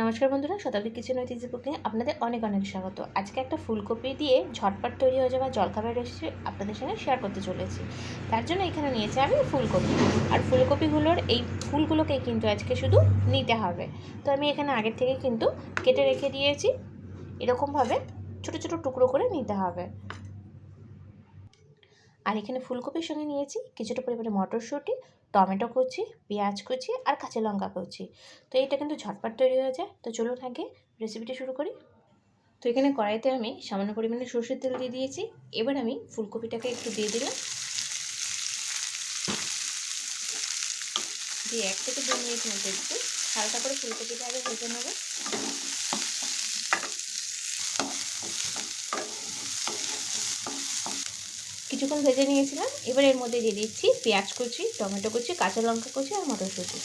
নমস্কার বন্ধুরা, শতাব্দী কিচেন ঐতিহ্য কুকিং আপনাদের অনেক অনেক স্বাগত। আজকে একটা ফুলকপি দিয়ে ঝটপট তৈরি হয়ে যাওয়া জলখাবার রেসিপি আপনাদের সঙ্গে শেয়ার করতে চলেছি। তার জন্য এখানে নিয়েছি আমি ফুলকপি। আর ফুলকপিগুলোর এই ফুলগুলোকে কিন্তু আজকে শুধু নিতে হবে। তো আমি এখানে আগের থেকে কিন্তু কেটে রেখে দিয়েছি। এরকমভাবে ছোটো ছোটো টুকরো করে নিতে হবে। আর এখানে ফুলকপির সঙ্গে নিয়েছি কিছুটা পরিমাণে মটরশুঁটি, টমেটো কুচি, পেঁয়াজ কুচি আর কাঁচা লঙ্কা কুচি। তো এইটা কিন্তু ঝটপট তৈরি হয়ে যায়। তো চলুন আগে রেসিপিটা শুরু করি। তো এখানে কড়াইতে আমি সামান্য পরিমাণে সর্ষের তেল দিয়ে দিয়েছি। এবার আমি ফুলকপিটাকে একটু দিয়ে দিলাম। দিয়ে এক থেকে দু মিনিট মতো একটু হালকা করে ফুলকপিটা আগে ভেজে নেব। কিছুক্ষণ ভেজে নিয়েছিলাম। এবার এর মধ্যে দিয়ে দিচ্ছি পেঁয়াজ কুচি, টমেটো কুচি, কাঁচা লঙ্কা কুচি আর মটরশুঁটি।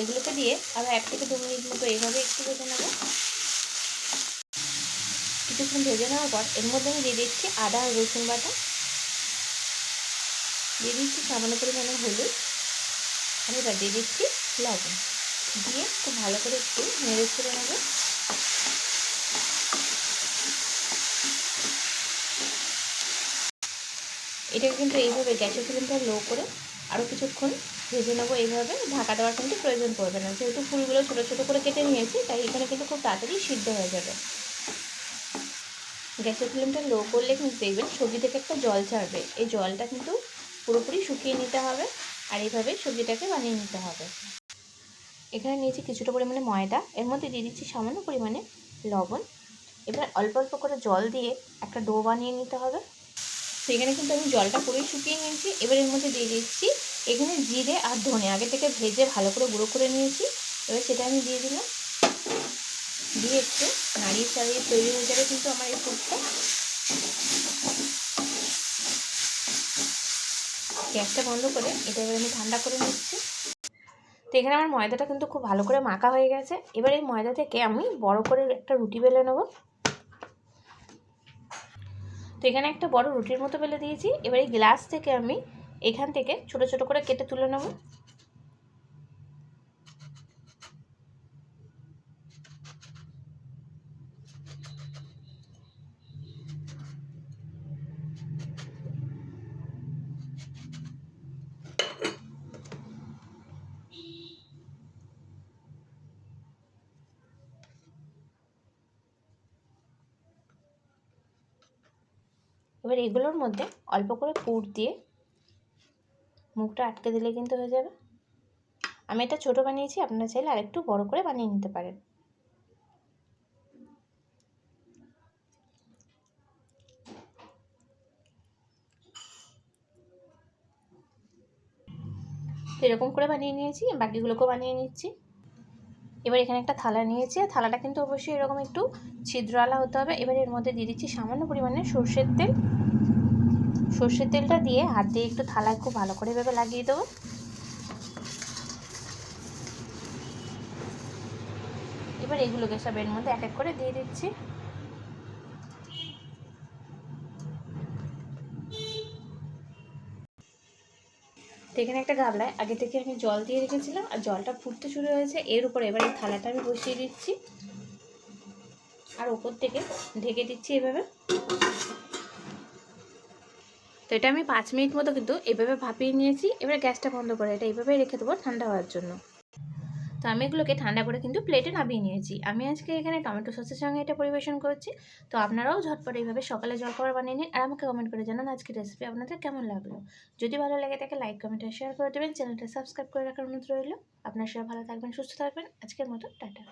এগুলোকে দিয়ে আবার এক থেকে দু মিনিট মতো এইভাবে একটু ভেজে নেব। কিছুক্ষণ ভেজে নেওয়ার পর এর মধ্যে আমি দিয়ে দিচ্ছি আদা আর রসুন বাটা। দিয়ে দিচ্ছি সামান্য পরিমাণে হলুদ। আর এবার দিয়ে দিচ্ছি লবণ। দিয়ে খুব ভালো করে একটু নেড়ে ছেড়ে নেব। এটাকে কিন্তু এইভাবে গ্যাসের ফ্লেমটা লো করে আরও কিছুক্ষণ ভেজে নেব এইভাবে। ঢাকা দেওয়ার কিন্তু প্রয়োজন পড়বে না। যেহেতু ফুলগুলো ছোটো ছোটো করে কেটে নিয়েছি, তাই এখানে কিন্তু খুব তাড়াতাড়ি সিদ্ধ হয়ে যাবে। গ্যাসের ফ্লেমটা লো করলে কিন্তু দেখবেন সবজি থেকে একটা জল ছাড়বে। এই জলটা কিন্তু পুরোপুরি শুকিয়ে নিতে হবে আর এইভাবে সবজিটাকে বানিয়ে নিতে হবে। এখানে নিয়েছি কিছুটা পরিমাণে ময়দা। এর মধ্যে দিয়ে দিচ্ছি সামান্য পরিমাণে লবণ। এবার অল্প অল্প করে জল দিয়ে একটা ডো বানিয়ে নিতে হবে। তো এখানে কিন্তু আমি জলটা পুরোই শুকিয়ে নিয়েছি। এবার এর মধ্যে দিয়ে দিচ্ছি এখানে জিরে আর ধনে। আগে থেকে ভেজে ভালো করে গুঁড়ো করে নিয়েছি। এবার সেটা আমি দিয়ে দিলাম। দিয়ে একটু নাড়িয়ে চাড়িয়ে তৈরি হয়ে যাবে কিন্তু আমার এই ফুডটা গ্যাসটা বন্ধ করে এটা এবার আমি ঠান্ডা করে নিচ্ছি। তো এখানে আমার ময়দাটা কিন্তু খুব ভালো করে মাখা হয়ে গেছে। এবার এই ময়দা থেকে আমি বড় করে একটা রুটি বেলে নেব। তো এখানে একটা বড় রুটির মতো ফেলে দিয়েছি। এবার এই গ্লাস থেকে আমি এখান থেকে ছোট ছোট করে কেটে তুলে নেব। এবার এগুলোর মধ্যে অল্প করে পুর দিয়ে মুখটা আটকে দিলে কিন্তু হয়ে যাবে। আমি এটা ছোটো বানিয়েছি, আপনারা চাইলে আরেকটু বড় করে বানিয়ে নিতে পারেন। এরকম করে বানিয়ে নিয়েছি, বাকিগুলোকেও বানিয়ে নিচ্ছি। এবার এখানে একটা থালা নিয়েছি। থালাটা কিন্তু অবশ্যই এরকম একটু ছিদ্রওয়ালা হতে হবে। এবার এর মধ্যে দিয়ে দিচ্ছি সামান্য পরিমাণে সর্ষের তেল। সর্ষের তেলটা দিয়ে হাত দিয়ে একটু থালা খুব ভালো করে এভাবে লাগিয়ে দেবো। এবার এগুলোকে সব এর মধ্যে এক এক করে দিয়ে দিচ্ছি। তো এখানে একটা গাবলায় আগে থেকে আমি জল দিয়ে রেখেছিলাম আর জলটা ফুটতে শুরু হয়েছে। এর উপরে এবার এই থালাটা আমি বসিয়ে দিচ্ছি। আর ওপর থেকে ঢেকে দিচ্ছি এভাবে। তো এটা আমি পাঁচ মিনিট মতো কিন্তু এভাবে ভাপিয়ে নিয়েছি। এবার গ্যাসটা বন্ধ করে এটা এইভাবেই রেখে দেবো ঠান্ডা হওয়ার জন্য। আমি এগুলোকে ঠান্ডা করে কিন্তু প্লেটে নামিয়ে নিয়েছি। আমি আজকে এখানে টমেটো সসের সঙ্গে এটা পরিবেশন করছি। তো আপনারাও ঝটপট এইভাবে সকালে জলখাবার বানিয়ে নিন আর আমাকে কমেন্ট করে জানান আজকে রেসিপি আপনাদের কেমন লাগল। যদি ভালো লাগে তাকে লাইক কমেন্ট আর শেয়ার করে দেবেন। চ্যানেলটা সাবস্ক্রাইব করে রাখার অনুরোধ রইল। আপনার সবাই ভালো থাকবেন, সুস্থ থাকবেন। আজকের মতো, টাটা।